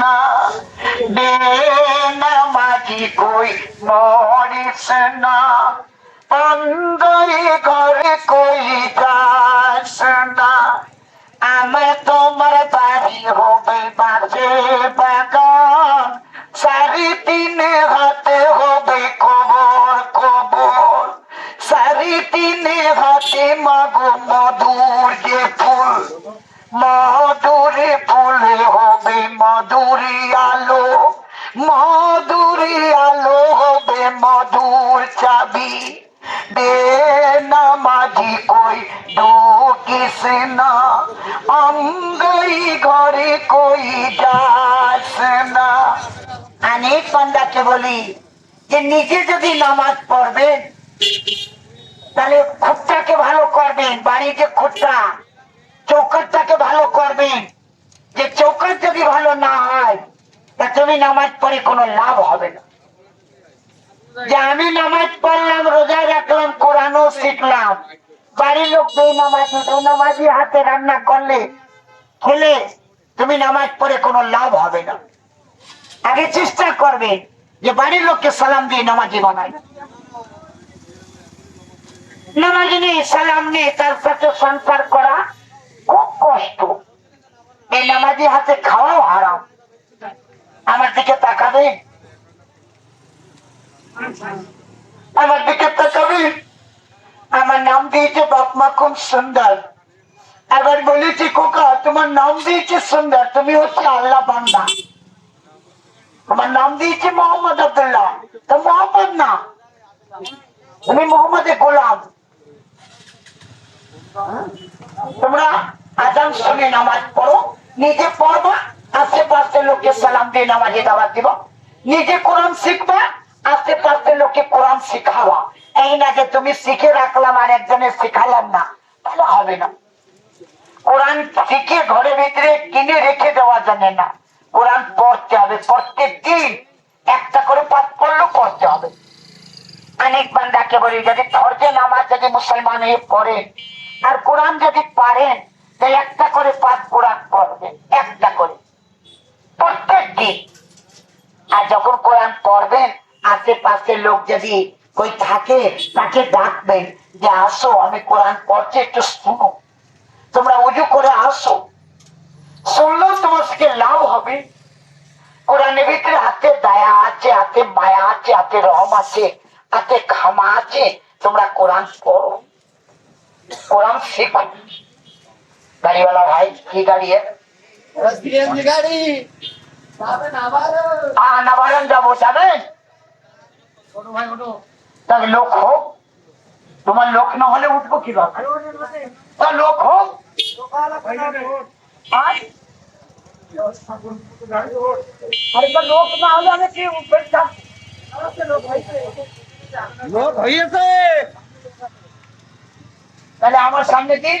না। বেনামাজি তোমার বাড়ি হবে বাজে বাগান। সারি তিনে হাতে হবে কবর কবর। সারি তিনে হাতে মাগো মধুর যে ফুল। মধুরে ফুলে হবে মধুরি আলো মধুরি আলো হবে মধুর চাবি। দে নামাজি কই, ঢুকিস না। অঙ্গই ঘরে কই যাস না। অনেক বান্দাকে বলি, যে নিজে যদি নামাজ পড়বেন, তাহলে খুঁটটাকে ভালো করবেন বাড়ির যে খুঁটটা চৌকাটটাকে ভালো করবেন। যে চৌকাট যদি ভালো না হয়, তা তুমি নামাজ পড়ে কোনো লাভ হবে না। যে আমি নামাজ পড়লাম, রোজা রাখলাম, কোরআনও শিখলাম, বাড়ির লোক দুই নামাজি দুই নামাজি হাতে রান্না করলে, খেলে তুমি নামাজ পড়ে কোনো লাভ হবে না। আগে চেষ্টা করবে যে বাড়ির লোককে সালাম দিয়ে নামাজি বানায়। নামাজি নিয়ে সালাম নিয়ে তার সাথে সংসার করা খুব কষ্ট। এই নামাজি হাতে খাওয়াও হারাম আমার দিকে তাকাবে? আমার দিকে তাকাবে? আমার নাম দিয়েছে বাপমা খুব সুন্দর। এবার বলেছি কোকা তোমার নাম দিয়েছে সুন্দর, তুমি হচ্ছে আল্লাহ বান্দা। তোমার নাম দিয়েছে মোহাম্মদ আব্দুল্লাহ। তো মোহাম্মদ না। তুমি মোহাম্মদে গোলাম। তোমরা আজান শুনে নামাজ পড়ো। নিজে পড়বা আশেপাশে লোককে সালাম দিয়ে নামাজে দাওয়াত দিব। নিজে কোরআন শিখবা আশেপাশে লোককে কোরআন শিখাবা। এই না যে তুমি শিখে রাখলাম আর একজনের শিখালাম না, তাহলে হবে না। কোরআন শিখে ঘরের ভিতরে কিনে রেখে দেওয়া জানে না। কোরআন পড়তে হবে প্রত্যেক দিন। একটা করে পাঠ পড়লেও পড়তে হবে। অনেক বান্দাকে বলি, যদি ফরজে নামাজ যদি মুসলমান হয়ে পড়েন, আর কোরআন যদি পারেন তাহলে একটা করে পাঠ কোরআন পড়বেন একটা করে। প্রত্যেক দিন। আর যখন কোরআন পড়বেন আশেপাশে লোক যদি কই থাকে, তাকে ডাকবেন যে, আসো, আমি কোরআন পড়ছি, একটু শুনো। তোমরা উজু করে আসো। শুনলেও তোমার থেকে লাভ হবে। কোরআনের ভিতরে হাতে দয়া আছে, হাতে মায়া আছে, হাতে রহম আছে, হাতে ক্ষমা আছে। তোমরা কোরআন পড়ো। কোরআন শেখো। গাড়িওয়ালা ভাই কি গাড়ি এর? গাড়ি। নাবারণ যাব যাবেন লোক হোক। তোমার লোক না হলে উঠবো কীভাবে? লোক হোক। আরে? লোক না হলে আমি কি লোক তাহলে আমার সামনে দিন